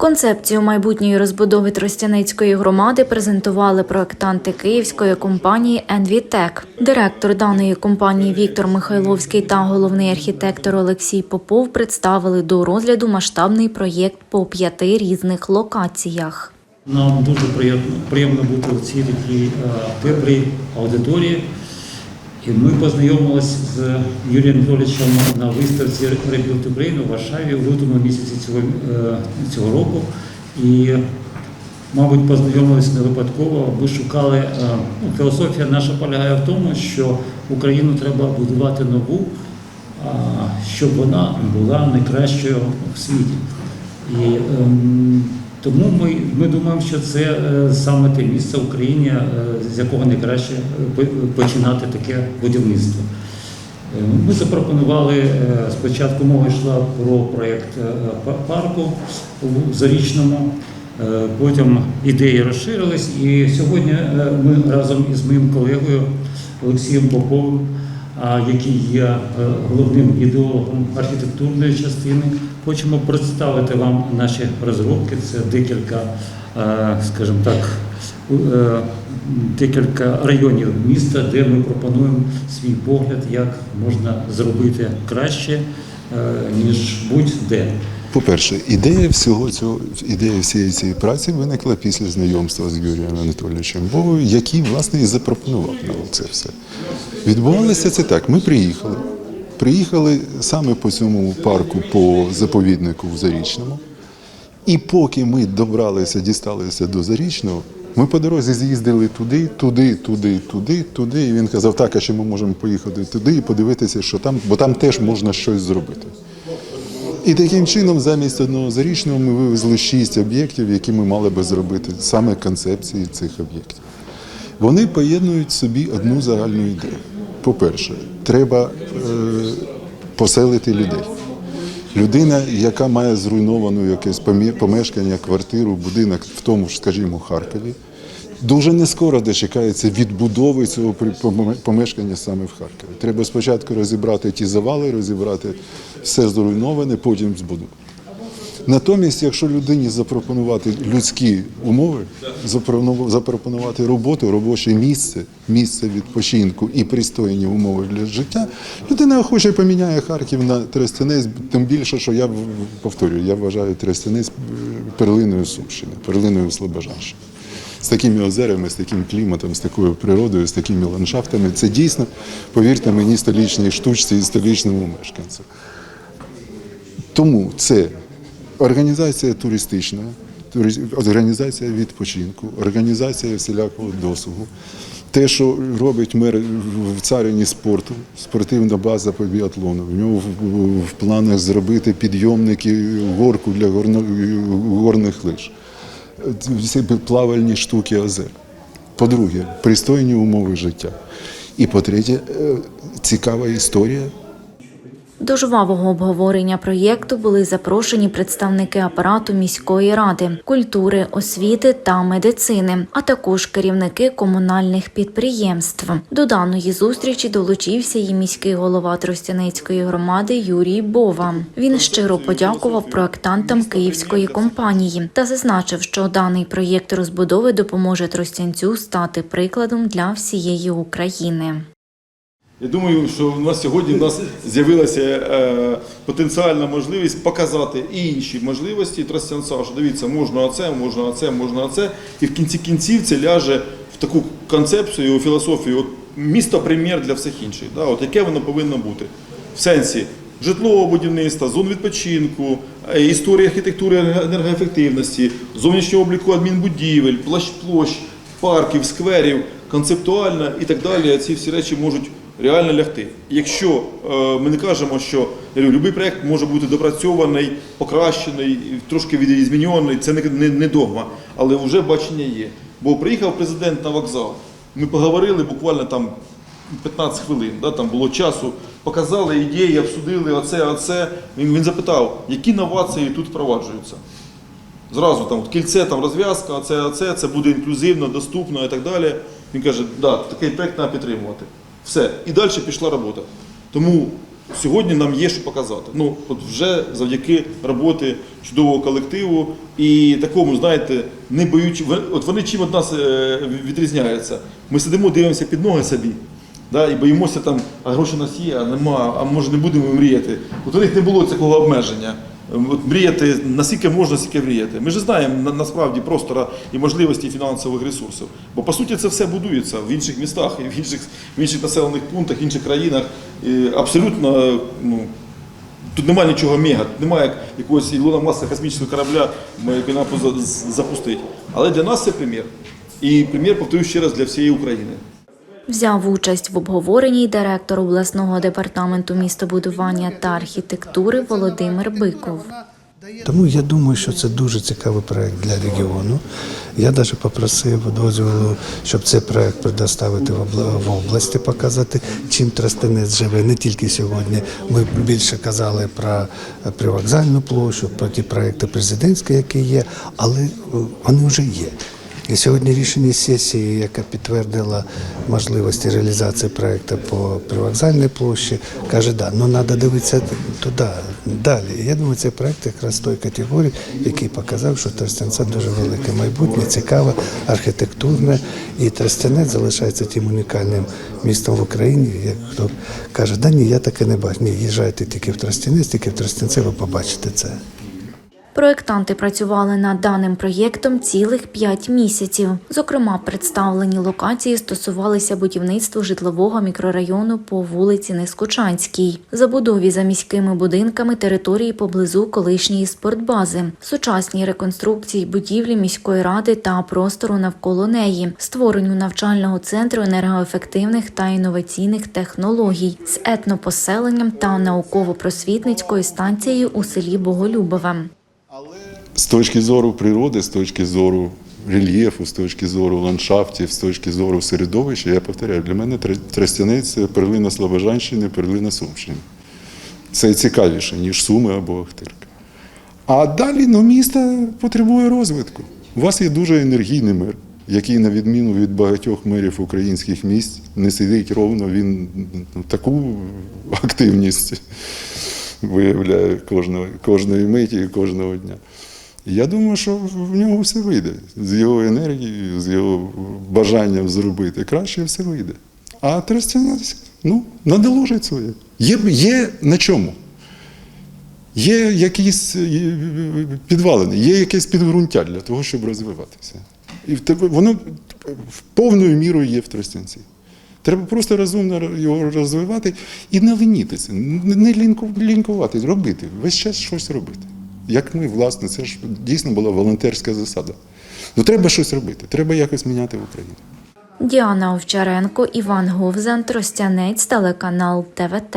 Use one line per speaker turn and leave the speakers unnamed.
Концепцію майбутньої розбудови Тростяницької громади презентували проектанти київської компанії «Енвітек». Директор даної компанії Віктор Михайловський та головний архітектор Олексій Попов представили до розгляду масштабний проєкт по п'яти різних локаціях.
Нам дуже приємно, приємно бути в цій такій теплій аудиторії. І ми познайомилися з Юрієм Анатолійовичем на виставці Rebuild Ukraine у Варшаві у лютому місяці цього, е, цього року. І, мабуть, познайомилися не випадково. Ми шукали, е, ну, філософія наша полягає в тому, що Україну треба будувати нову, щоб вона була найкращою в світі. І ем, тому ми, ми думаємо, що це е, саме те місце в Україні, е, з якого найкраще е, починати таке будівництво. Ми запропонували спочатку мова йшла про проєкт парку у Зарічному. Потім ідеї розширились, і сьогодні ми разом із моїм колегою Олексієм Поповим, який є головним ідеологом архітектурної частини, хочемо представити вам наші розробки. Це декілька, е, скажімо так, е, декілька районів міста, де ми пропонуємо свій погляд, як можна зробити краще, е, ніж будь-де.
По-перше, ідея всього цього, ідея всієї цієї праці виникла після знайомства з Юрієм Анатолійовичем Бовою, який, власне, і запропонував нам це все. Відбувалося це так. Ми приїхали. Приїхали саме по цьому парку, по заповіднику в Зарічному. І поки ми добралися, дісталися до Зарічного, ми по дорозі з'їздили туди, туди, туди, туди, туди. І він казав, так, а ще ми можемо поїхати туди і подивитися, що там, бо там теж можна щось зробити. І таким чином, замість одного зарічного, ми вивезли шість об'єктів, які ми мали би зробити, саме концепції цих об'єктів. Вони поєднують собі одну загальну ідею. По-перше, треба е, поселити людей. Людина, яка має зруйновану якесь помешкання, квартиру, будинок в тому ж, скажімо, Харкові, дуже не скоро дочекається відбудови цього помешкання саме в Харкові. Треба спочатку розібрати ті завали, розібрати все зруйноване, потім збудувати. Натомість, якщо людині запропонувати людські умови, запропону- запропонувати роботу, робоче місце, місце відпочинку і пристойні умови для життя, людина охоче поміняє Харків на Тростянець, тим більше, що я повторюю, я вважаю Тростянець е, перлиною Сумщини, перлиною Слобожанщини. З такими озерами, з таким кліматом, з такою природою, з такими ландшафтами, це дійсно, повірте мені, столічній штучці і столічному мешканцю. Тому це організація туристична, організація відпочинку, організація всілякого досугу. Те, що робить мер в царині спорту, спортивна база по біатлону. В нього в, планах зробити підйомники, горку для горних лиж. Всі плавальні штуки озер. По-друге, пристойні умови життя. І по-третє, е, цікава історія
До жвавого обговорення проєкту були запрошені представники апарату міської ради, культури, освіти та медицини, а також керівники комунальних підприємств. До даної зустрічі долучився і міський голова Тростяницької громади Юрій Бова. Він щиро подякував проектантам київської компанії та зазначив, що даний проєкт розбудови допоможе Тростянцю стати прикладом для всієї України.
Я думаю, що у нас сьогодні в нас з'явилася е, потенціальна можливість показати і інші можливості що дивіться, можна оце, можна оце, можна оце. І в кінці кінців це ляже в таку концепцію, філософію. От місто прем'єр для всіх інших. Да? От яке воно повинно бути в сенсі житлового будівництва, зон відпочинку, е, історії архітектури енергоефективності, зовнішнього обліку адмінбудівель, площ площ, парків, скверів, концептуально і так далі. Ці всі речі можуть реально лягти. Якщо е, ми не кажемо, що будь-який проєкт може бути допрацьований, покращений, трошки відзмінений, це не, догма, але вже бачення є. Бо приїхав президент на вокзал, ми поговорили буквально там 15 хвилин, да, там було часу, показали ідеї, обсудили оце, оце. Він, він запитав, які новації тут впроваджуються. Зразу там кільце, там розв'язка, оце, оце, це буде інклюзивно, доступно і так далі. Він каже, да, такий проект треба підтримувати. Все. І далі пішла робота. Тому Сьогодні нам є що показати. Ну, от вже завдяки роботи чудового колективу і такому, знаєте, не боючи. От вони чим від нас е, відрізняються. Ми сидимо, дивимося під ноги собі. Да, і боїмося там, а гроші у нас є, а нема, а може не будемо мріяти. От у них не було такого обмеження. От мріяти наскільки можна, стільки мріяти. Ми ж знаємо на, насправді простора і можливості фінансових ресурсів. Бо по суті це все будується в інших містах, і в інших, в інших населених пунктах, в інших країнах. І абсолютно ну, Тут немає нічого мега, тут немає якогось Ілона Маска космічного корабля, який нам запустить. Але для нас це примір. І примір, повторюю ще раз, для всієї України.
Взяв участь в обговоренні директор обласного департаменту містобудування та архітектури Володимир Биков.
Тому я думаю, що це дуже цікавий проект для регіону. Я навіть попросив дозволу, щоб цей проект предоставити в області, показати, чим Тростянець живе. Не тільки сьогодні. Ми більше казали про привокзальну площу, про ті проекти президентські, які є, але е, вони вже є. І сьогодні рішення сесії, яка підтвердила можливості реалізації проекту по привокзальній площі, каже, да, ну треба дивитися туди, далі. Я думаю, цей проект якраз той категорії, який показав, що Тростянця дуже велике майбутнє, цікаве, архітектурне. І Тростянець залишається тим унікальним містом в Україні. Як хто каже, да ні, я таке не бачу. Ні, їжджайте тільки в Тростянець, тільки в Тростянці ви побачите це.
Проєктанти працювали над даним проєктом цілих п'ять місяців. Зокрема, представлені локації стосувалися будівництва житлового мікрорайону по вулиці Нескучанській, забудові за міськими будинками території поблизу колишньої спортбази, сучасній реконструкції будівлі міської ради та простору навколо неї, створенню навчального центру енергоефективних та інноваційних технологій з етнопоселенням та науково-просвітницькою станцією у селі Боголюбове.
З точки зору природи, з точки зору рельєфу, з точки зору ландшафтів, з точки зору середовища, я повторяю, для мене Тр- Тростянець перлина Слобожанщини, перлина Сумщини. Це цікавіше, ніж Суми або Ахтирка. А далі ну, місто потребує розвитку. У вас є дуже енергійний мер, який, на відміну від багатьох мерів українських міст, не сидить ровно, він ну, таку активність виявляє кожного, кожної миті і кожного дня. Я думаю, що в нього все вийде. З його енергією, з його бажанням зробити краще все вийде. А Тростянець, ну, надоложить своє. Є, є на чому. Є якісь е, підвалини, є якесь підґрунтя для того, щоб розвиватися. І воно в повною мірою є в Тростянці. Треба просто розумно його розвивати і не ленітися, не лінку- лінкувати, робити, весь час щось робити. Як ми, власне, це ж дійсно була волонтерська засада. Ну треба щось робити, треба якось міняти в Україні.
Діана Овчаренко, Іван Говзан, Тростянець, телеканал ТВТ.